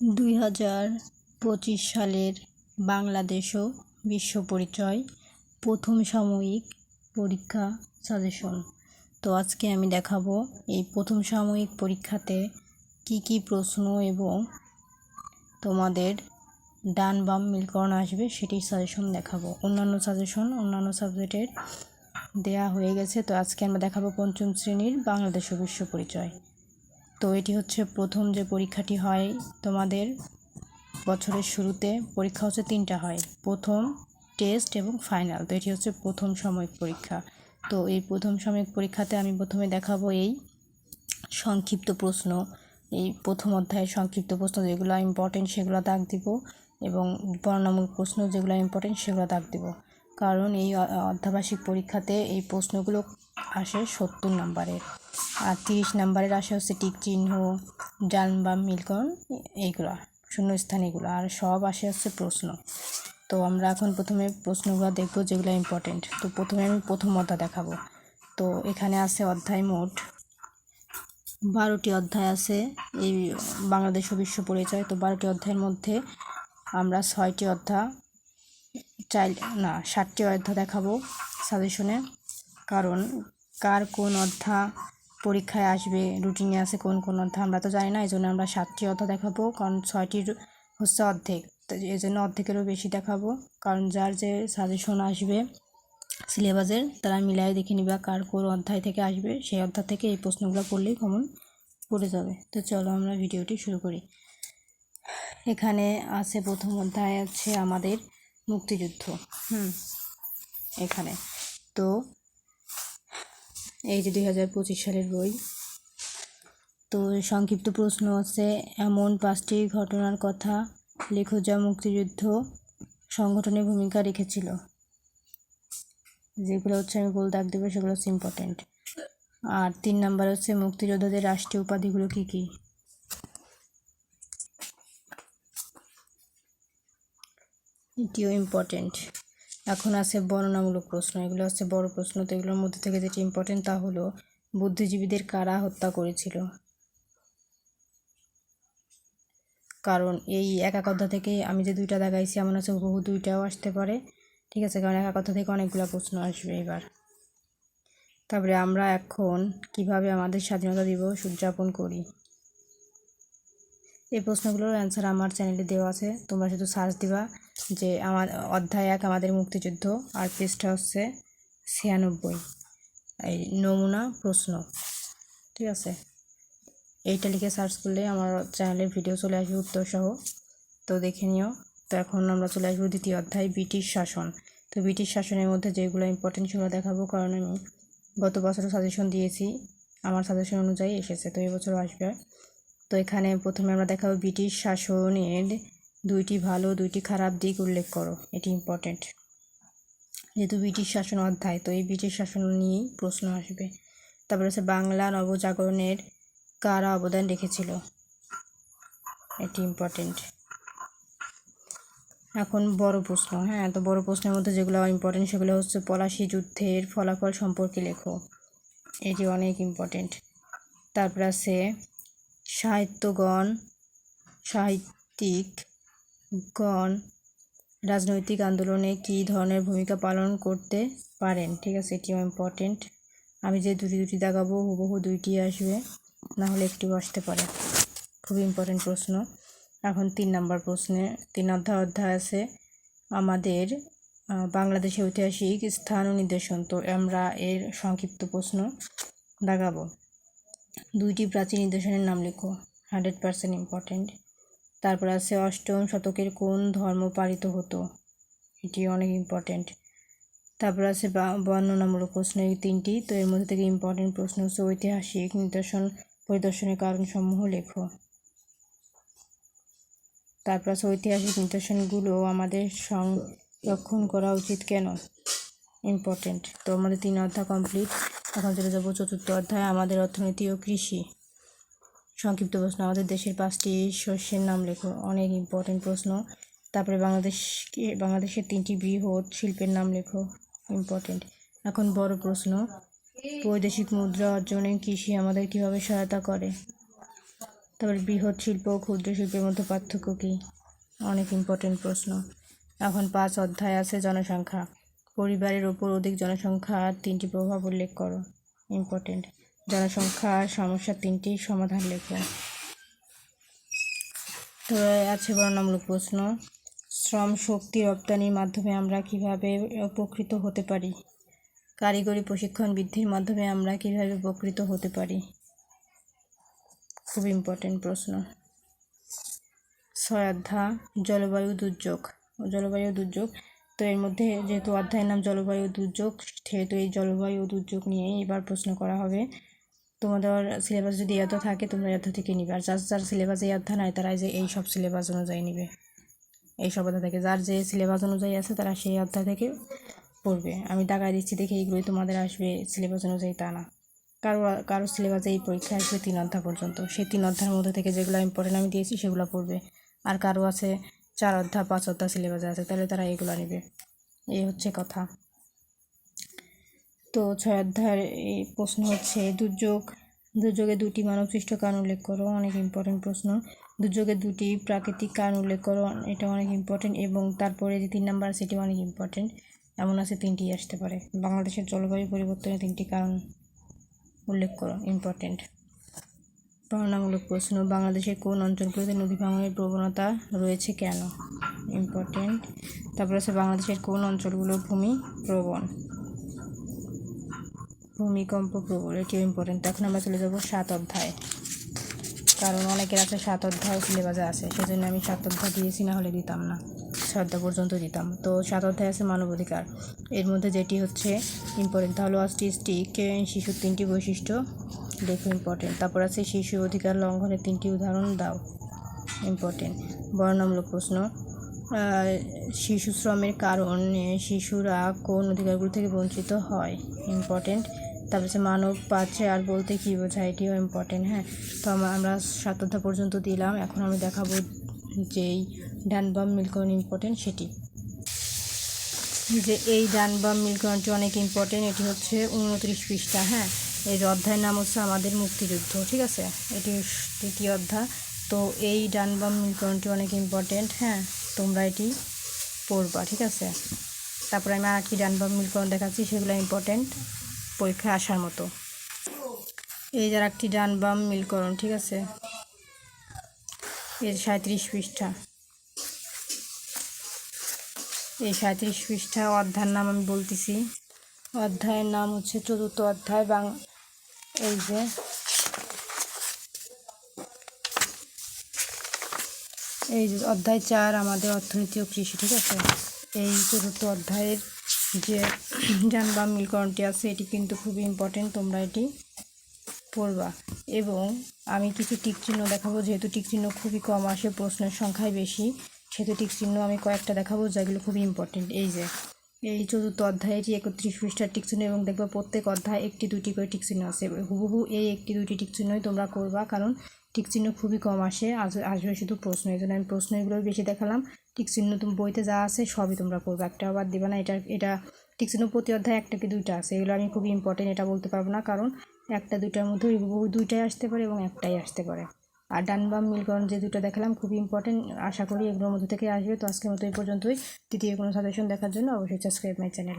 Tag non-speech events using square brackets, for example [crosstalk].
দুই হাজার পঁচিশ সালের বাংলাদেশ ও বিশ্ব পরিচয় প্রথম সাময়িক পরীক্ষা সাজেশন তো আজকে আমি দেখাবো এই প্রথম সাময়িক পরীক্ষাতে কি কি প্রশ্ন এবং তোমাদের ডান বাম মিলকরণ আসবে সেটির সাজেশন দেখাবো। অন্যান্য সাজেশন অন্যান্য সাবজেক্টের দেয়া হয়ে গেছে। তো আজকে আমরা দেখাবো পঞ্চম শ্রেণির বাংলাদেশ বিশ্ব পরিচয়। তো এটি হচ্ছে প্রথম যে পরীক্ষাটি হয় তোমাদের বছরের শুরুতে, পরীক্ষা হচ্ছে তিনটা হয়। প্রথম টেস্ট এবং ফাইনাল তো এটি হচ্ছে প্রথম সাময়িক পরীক্ষা। তো এই প্রথম সাময়িক পরীক্ষাতে আমি প্রথমে দেখাবো এই সংক্ষিপ্ত প্রশ্ন। এই প্রথম অধ্যায়ের সংক্ষিপ্ত প্রশ্ন যেগুলো ইম্পর্টেন্ট সেগুলো দাগ দিব এবং বর্ণনামূলক প্রশ্ন যেগুলো ইম্পর্টেন্ট সেগুলো দাগ দিব। কারণ এই অধ্যাবাসিক পরীক্ষাতে এই প্রশ্নগুলো আসে সত্তর নাম্বারের। আর তিরিশ নাম্বারের আসে হচ্ছে টিক চিহ্ন ডান বা মিলকরণ এইগুলো, শূন্যস্থান এগুলো, আর সব আসে হচ্ছে প্রশ্ন। তো আমরা এখন প্রথমে প্রশ্নগুলো দেখব যেগুলো ইম্পর্টেন্ট তো প্রথমে আমি প্রথম অধ্যায় দেখাবো। তো এখানে আছে অধ্যায় মোট বারোটি অধ্যায় আছে, এই বাংলাদেশ ও বিশ্ব পরিচয়। তো বারোটি অধ্যায়ের মধ্যে আমরা ছয়টি অধ্যায় চাইল্ড না ষাটটি অধ্যায় দেখাবো সাজেশনে। কারণ কার কোন অধ্যায় পরীক্ষায় আসবে রুটিনে আছে কোন কোন অধ্যায়, আমরা তো জানি না এই জন্য আমরা সাতটি অধ্যায় দেখাবো, কারণ ছয়টির হচ্ছে অর্ধেক। তো এই জন্য অর্ধেকেরও বেশি দেখাবো, কারণ যার যে সাজেশন আসবে সিলেবাসের তারা মিলাই দেখে নিবা কার কোন অধ্যায় থেকে আসবে, সেই অধ্যায় থেকে এই প্রশ্নগুলো পড়লেই কমন পড়ে যাবে। তো চলো আমরা ভিডিওটি শুরু করি। এখানে আছে প্রথম অধ্যায় আছে আমাদের মুক্তিযুদ্ধ। হুম, এখানে। তো এই যে দুই হাজার পঁচিশ সালের বই। তো সংক্ষিপ্ত প্রশ্ন আছে, এমন পাঁচটি ঘটনার কথা লেখো যা মুক্তিযুদ্ধ সংগঠনে ভূমিকা রেখেছিল। যেগুলো হচ্ছে আমি গোল দাগ দেবো, সেগুলো হচ্ছে ইম্পর্টেন্ট আর তিন নাম্বার হচ্ছে মুক্তিযোদ্ধাদের রাষ্ট্রীয় উপাধিগুলো কী কী? এটিও ইম্পর্টেন্ট এখন আছে বর্ণনামূলক প্রশ্ন। এগুলো হচ্ছে বড় প্রশ্ন। তো এগুলোর মধ্যে থেকে যেটি ইম্পর্টেন্ট তা হলো, বুদ্ধিজীবীদের কারা হত্যা করেছিল? কারণ এই একা কথা থেকে আমি যে দুইটা দেখাইছি, এমন আছে বহু দুইটাও আসতে পারে। ঠিক আছে, কারণ একা কথা থেকে অনেকগুলো প্রশ্ন আসবে এবার। তারপরে আমরা এখন কীভাবে আমাদের স্বাধীনতা দিবস উদযাপন করি? এই প্রশ্নগুলোর অ্যান্সার আমার চ্যানেলে দেওয়া আছে। তোমরা শুধু সার্চ দিবা। যে আমার অধ্যায় এক, আমাদের মুক্তিযুদ্ধ আর পেজটা হচ্ছে ছিয়ানব্বই। এই নমুনা প্রশ্ন। ঠিক আছে? এইটা লিখে সার্চ করলে আমার চ্যানেলের ভিডিও চলে আসবে উত্তর সহ তো দেখে নিও। তো এখন আমরা চলে আসব দ্বিতীয় অধ্যায়, ব্রিটিশ শাসন। তো ব্রিটিশ শাসনের মধ্যে যেগুলো ইম্পর্টেন্ট সেগুলো দেখাবো কারণ আমি গত বছরও সাজেশন দিয়েছি। আমার সাজেশন অনুযায়ী এসেছে। তো এবছরও আসবে। তো এখানে প্রথমে আমরা দেখাবো ব্রিটিশ শাসনের দুইটি ভালো, দুইটি খারাপ দিক উল্লেখ করো, এটি ইম্পর্টেন্ট যেহেতু ব্রিটিশ শাসন অধ্যায়, তো এই ব্রিটিশ শাসন নিয়েই প্রশ্ন আসবে। তারপরে হচ্ছে বাংলা নবজাগরণের কারা অবদান রেখেছিল? এটি ইম্পর্টেন্ট এখন বড় প্রশ্ন হ্যাঁ তো বড় প্রশ্নের মধ্যে যেগুলো ইম্পর্টেন্ট সেগুলো হচ্ছে পলাশি যুদ্ধের ফলাফল সম্পর্কে লেখো। এটি অনেক ইম্পর্টেন্ট তারপর আছে, সাহিত্যগণ সাহিত্যিকগণ রাজনৈতিক আন্দোলনে কী ধরনের ভূমিকা পালন করতে পারেন? ঠিক আছে এটিও ইম্পর্টেন্ট আমি যে দুটি দুটি দেখাবো, হুবহু দুইটি আসবে, না হলে আসতে পারে। খুবই ইম্পর্টেন্ট প্রশ্ন। এখন তিন নাম্বার প্রশ্নে, তিন অধ্যায় অধ্যায় আছে, আমাদের বাংলাদেশের ঐতিহাসিক স্থান ও নির্দেশন তো আমরা এর সংক্ষিপ্ত প্রশ্ন দেখাবো। দুইটি প্রাচীন নিদর্শনের নাম লেখো। হান্ড্রেড পার্সেন্ট ইম্পর্টেন্ট তারপর আছে অষ্টম শতকের কোন ধর্ম পালিত হতো? এটি অনেক ইম্পর্টেন্ট তারপর আছে বর্ণনামূলক প্রশ্ন এই তিনটি। তো এর মধ্যে থেকে ইম্পর্টেন্ট প্রশ্ন হচ্ছে ঐতিহাসিক নিদর্শন পরিদর্শনের কারণসমূহ লেখো। তারপর আছে ঐতিহাসিক নিদর্শনগুলো আমাদের সংরক্ষণ করা উচিত কেন? ইম্পর্টেন্ট তো আমাদের তিন অধ্যায় কমপ্লিট এখন চলে যাব চতুর্থ অধ্যায়, আমাদের অর্থনীতি ও কৃষি। সংক্ষিপ্ত প্রশ্ন। আমাদের দেশের পাঁচটি শস্যের নাম লেখো। অনেক ইম্পর্টেন্ট প্রশ্ন। তারপরে বাংলাদেশ বাংলাদেশের তিনটি বৃহৎ শিল্পের নাম লেখো। ইম্পর্টেন্ট এখন বড় প্রশ্ন। বৈদেশিক মুদ্রা অর্জনে কৃষি আমাদের কীভাবে সহায়তা করে? তারপরে বৃহৎ শিল্প ও ক্ষুদ্র শিল্পের মধ্যে পার্থক্য কী? অনেক ইম্পর্টেন্ট প্রশ্ন। এখন পাঁচ অধ্যায় আছে জনসংখ্যা। পরিবারের ওপর অধিক জনসংখ্যার তিনটি প্রভাব উল্লেখ করো। ইম্পর্টেন্ট জনসংখ্যার সমস্যার তিনটি, সমাধান লেখো। তো আছে বর্ণনামূলক প্রশ্ন। শ্রম শক্তি রপ্তানির মাধ্যমে আমরা কীভাবে উপকৃত হতে পারি? কারিগরি প্রশিক্ষণ বৃদ্ধির মাধ্যমে আমরা কীভাবে উপকৃত হতে পারি? খুব ইম্পর্টেন্ট প্রশ্ন। ছয় অধ্যায়, জলবায়ু দুর্যোগ। জলবায়ু দুর্যোগ, তো এর মধ্যে যেহেতু অধ্যায়ের নাম জলবায়ু দুর্যোগ, সেহেতু এই জলবায়ু দুর্যোগ নিয়েই এবার প্রশ্ন করা হবে। তোমাদের সিলেবাস যদি এত থাকে, তোমরা এত থেকে নিবে। আর যার যার সিলেবাস এই অধ্যায় নাই তারা যে এই সব সিলেবাস অনুযায়ী নিবে। এই সব অধ্যায় থেকে। যার যে সিলেবাস অনুযায়ী আছে, তারা সেই অধ্যায় থেকে পড়বে। আমি টাকায় দিচ্ছি দেখে এইগুলোই তোমাদের আসবে সিলেবাস অনুযায়ী তা না। কারও কারও সিলেবাসে এই পরীক্ষা আসবে তিন অধ্যায় পর্যন্ত। সেই তিন অধ্যায়ের মধ্যে থেকে যেগুলো ইম্পর্টেন্ট আমি দিয়েছি, সেগুলো পড়বে। আর কারও আছে চার অধ্যায়, পাঁচ অধ্যায় সিলেবাসে আছে, তাহলে তারা এগুলো নেবে। এই হচ্ছে কথা। তো ছয় অধ্যায়ের এই প্রশ্ন হচ্ছে, দুর্যোগ, দুর্যোগে দুটি মানবসৃষ্ট কারণ উল্লেখ করো, অনেক ইম্পর্টেন্ট প্রশ্ন। দুর্যোগে দুটি প্রাকৃতিক কারণ উল্লেখ করো, এটা অনেক ইম্পর্টেন্ট এবং তারপরে যে তিন নাম্বার সেটি অনেক ইম্পর্টেন্ট এমন আছে তিনটি আসতে পারে। বাংলাদেশের জলবায়ু পরিবর্তনের তিনটি কারণ উল্লেখ করো ইম্পর্টেন্ট বর্ণনামূলক প্রশ্ন, বাংলাদেশের কোন অঞ্চলগুলোতে নদী ভাঙনের প্রবণতা রয়েছে কেন? ইম্পর্টেন্ট তারপর আছে, বাংলাদেশের কোন অঞ্চলগুলো ভূমি প্রবণ? ভূমিকম্প প্রবল এটিও ইম্পর্টেন্ট এখন আমরা চলে যাব সাত অধ্যায়। কারণ অনেকের আছে সাত অধ্যায় সিলেবাসে আছে, সেজন্য আমি সাত অধ্যায় দিয়েছি, না হলে দিতাম না। অধ্যায় পর্যন্ত দিতাম। তো সাত অধ্যায় আছে মানবাধিকার এর মধ্যে যেটি হচ্ছে ইম্পর্টেন্ট তাহলে অস্টিস্টিক শিশুর তিনটি বৈশিষ্ট্য দেখো ইম্পর্টেন্ট তারপর আছে শিশু অধিকার লঙ্ঘনের তিনটি উদাহরণ দাও। ইম্পর্টেন্ট বর্ণনামূলক প্রশ্ন শিশু শ্রমের কারণ শিশুরা কোন অধিকারগুলো থেকে বঞ্চিত হয়? ইম্পর্টেন্ট তারপর হচ্ছে মানব পাচ্ছে আর বলতে কী বোঝায়, এটিও ইম্পর্টেন্ট হ্যাঁ? তো আমরা সাত অধ্যায় পর্যন্ত দিলাম, এখন আমি দেখাবো যেই ডান বাম মিলকরণ ইম্পর্টেন্ট সেটি। যে এই ডান বাম মিলকরণটি অনেক ইম্পর্টেন্ট এটি হচ্ছে উনত্রিশ পৃষ্ঠা হ্যাঁ? এর অধ্যায়ের নাম হচ্ছে আমাদের মুক্তিযুদ্ধ, ঠিক আছে? এটি তৃতীয় অধ্যায়, তো এই ডান বাম মিলকরণটি অনেক ইম্পর্টেন্ট হ্যাঁ? তোমরা এটি পড়বা, ঠিক আছে? তারপরে আমি আর কি ডান বাম মিলকরণ দেখাচ্ছি, সেগুলো ইম্পর্টেন্ট পরীক্ষায় আসার মতো। এই যার একটি ডান বাম মিলকরণ, ঠিক আছে? এর সাঁত্রিশ পৃষ্ঠা। এই সাঁত্রিশ পৃষ্ঠা অধ্যায়ের নাম আমি বলতেছি। অধ্যায়ের নাম হচ্ছে চতুর্থ অধ্যায় বাং, এই যে এই অধ্যায় চার, আমাদের অর্থনীতি ও কৃষি, ঠিক আছে? এই চতুর্থ অধ্যায়ের যে [clears throat] যানবাহন মিলকরণটি আছে, এটি কিন্তু খুবই ইম্পর্টেন্ট তোমরা এটি পড়বা। এবং আমি কিছু টিক চিহ্ন দেখাবো, যেহেতু টিক চিহ্ন খুবই কম আসে, প্রশ্নের সংখ্যায় বেশি, সেহেতু টিক চিহ্ন আমি কয়েকটা দেখাবো, যেগুলো খুবই ইম্পর্টেন্ট এই যে, এই চতুর্থ অধ্যায়, এটি একত্রিশ পৃষ্ঠার টিক চিহ্ন, এবং দেখবে প্রত্যেক অধ্যায় একটি দুটি করে টিক চিহ্ন আছে। হুবহু এই একটি দুটি টিক চিহ্নই তোমরা করবা, কারণ টিক চিহ্ন খুবই কম আসে আসবে শুধু প্রশ্ন, এই জন্য আমি প্রশ্ন এগুলো বেশি দেখালাম। টিক চিহ্ন তুমি বইতে যা আছে সবই তোমরা করবে একটা আবার দেবে না, এটা এটা টিক চিহ্ন প্রতি অধ্যায় একটা কি দুইটা আছে, এগুলো আমি খুবই ইম্পর্টেন্ট এটা বলতে পারব না, কারণ একটা দুইটার মধ্যে দুইটাই আসতে পারে এবং একটাই আসতে পারে। আর ডান বাম মিলকরণ যে দুটো দেখালাম খুবই ইম্পর্টেন্ট আশা করি এগুলোর মধ্যে থেকে আসবে। তো আজকের মতো এই পর্যন্তই। তৃতীয় কোনো সাজেশন দেখার জন্য অবশ্যই সাবস্ক্রাইব মাই চ্যানেল